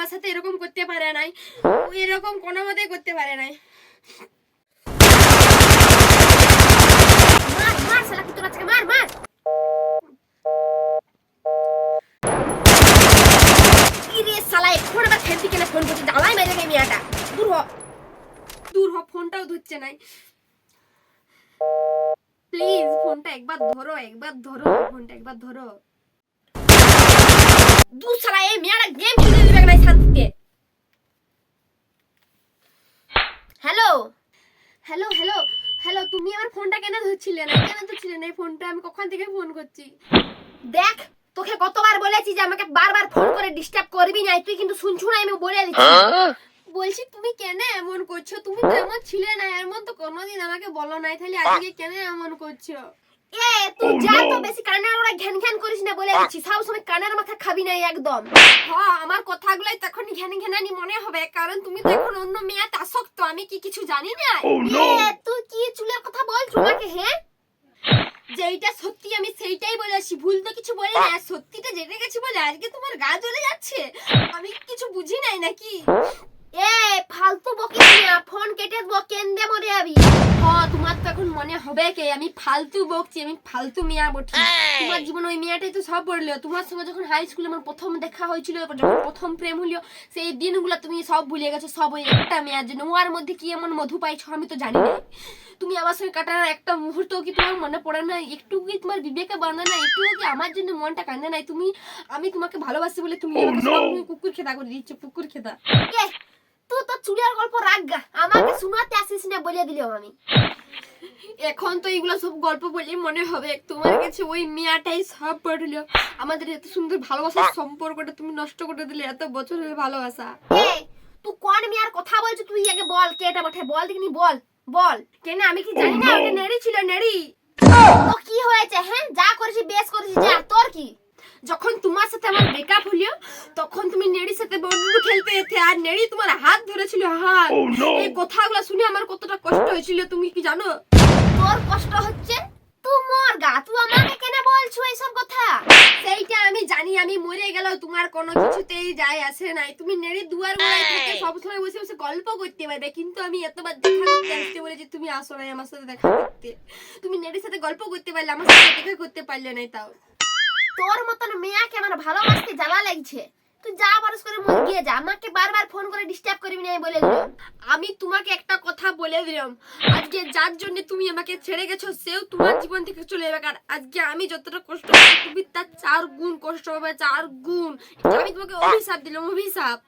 আমার সাথে এরকম করতে পারে নাই। এরকম কোনো মতেই করতে পারে নাই। ফোন জ্বালাই মেরে মেয়েটা। ফোনটাও ধরছে প্লিজ, ফোনটা একবার ধরো একবার ধরো, ফোনটা একবার ধরো। দূর শালা এই মেয়েটা গেম খেলতে দিবে না শান্তিতে হ্যালো হ্যালো হ্যালো হ্যালো তুমি আমার ফোনটা কেন ধরছিলে না কেন ধরছিলে না এই ফোনটা আমি কখন থেকে ফোন করছি দেখ তোকে কতবার বলেছি যে আমাকে বারবার ফোন করে ডিস্টার্ব করবি না তুই কিন্তু শুনছু না আমি বলে দিচ্ছি বলছি তুমি কেন এমন করছ তুমি তো এমন ছিলে না এমন তো কোনোদিন আমাকে বলো নাই তাহলে আজকে কেন এমন করছ এ তুই যা তো বেশি কানের ঘ্যান করিস না বলে দিচ্ছি সব সময় কানের মাথা খাবি না একদম। হ্যাঁ আমার কথাগুলাই তখন ঘেনে ঘেনানি মনে হবে কারণ তুমি তো এখন অন্য মেয়াতে আসক্ত আমি কি কিছু জানি না? এ তুই কি চুলের কথা বলছো আমাকে হ্যাঁ যেইটা সত্যি আমি সেইটাই বলেছি ভুল তো কিছু বলি না সত্যিটা জেনে গেছি বলে আজকে তোমার গা জ্বলে যাচ্ছে। আমি কিছু বুঝি নাই নাকি? এ ফালতু বকিস না ফোন কেটে তোমার তো এখন মনে হবে কে? আমি ফালতু বকছি আমি ফালতু মেয়া বটছি তোমার জীবন ওই মেয়েটাই তো সব পড়ল তোমার সঙ্গে যখন হাই স্কুলে আমার প্রথম দেখা হয়েছিল যখন প্রথম প্রেম হলো সেই দিনগুলো তুমি সব ভুলে গেছো সব ওই একটা মেয়ের জন্য। ওর মধ্যে কি এমন মধু পাইছো আমি তো জানি না। তুমি আমার সঙ্গে কাটানোর একটা মুহূর্ত কি তোমার মনে পড়ে না একটু কি তোমার বিবেকে বাঁধে না একটু কি আমার জন্য মনটা কান্দে নাই? তুমি আমি তোমাকে ভালোবাসি বলে তুমি তুমি কুকুর খেদা করে দিচ্ছ কুকুর খেদা তুই তো চুলের গল্প রাখ গা। আমাকে শোনাতে আসিস না বলে দিলাম আমি। এখন তো এগুলো সব গল্প বলে মনে হবে। তোমার কাছে ওই মিয়াটাই সব পড়ল আমাদের এত সুন্দর ভালোবাসার সম্পর্কটা তুমি নষ্ট করে দিলে এত বছরের ভালোবাসা। তুই কোন মেয়ার কথা বলছো? তুই আগে বল কে এটা বটে? বল দেখিনি বল বল। কেন আমি কি জানি না? ওটা নেড়ি ছিল নেড়ি। তো কি হয়েছে হ্যাঁ? যা করেছি বেশ করেছি যা। তোর কি? যখন তোমার সাথে আমার ব্রেকআপ হলো তখন তুমি নেড়ির সাথে বন্ধু খেলতে যেতে আর নেড়ি তোমার হাত ধরেছিল হাত। এই কথাগুলো শুনে আমার কতটা কষ্ট হয়েছিল তুমি কি জানো? তোর কষ্ট হচ্ছে তুই মর গা। তুই আমাকে কেন বলছো এইসব কথা? সেইটা আমি জানি আমি মরে গেলেও তোমার কোনো কিছুতেই যায় আসে নাই। তুমি নেড়ে দুয়ার গোড়ায় থেকে সবসময় বসে বসে গল্প করতে পারবে কিন্তু আমি এতবার দেখা করতে আসতে বলেছি তুমি আসো নাই আমার সাথে দেখা করতে। তুমি নেড়ির সাথে গল্প করতে পারলে আমার সাথে দেখা করতে পারলে নাই তাও। তোর মতন মেয়াকে আমার ভালোবাসতে জ্বালা লাগছে। তুই যা পারস করে মন গিয়ে যা আমাকে বারবার ফোন করে ডিস্টার্ব করবি না আমি বলে দিলাম। আমি তোমাকে একটা কথা বলে দিলাম আজকে যার জন্য তুমি আমাকে ছেড়ে গেছো সেও তোমার জীবন থেকে চলে যাবে। আর আজকে আমি যতটা কষ্ট পাচ্ছি তুমি তার চার গুণ কষ্ট পাবে চার গুণ। আমি তোমাকে অভিশাপ দিলাম অভিশাপ।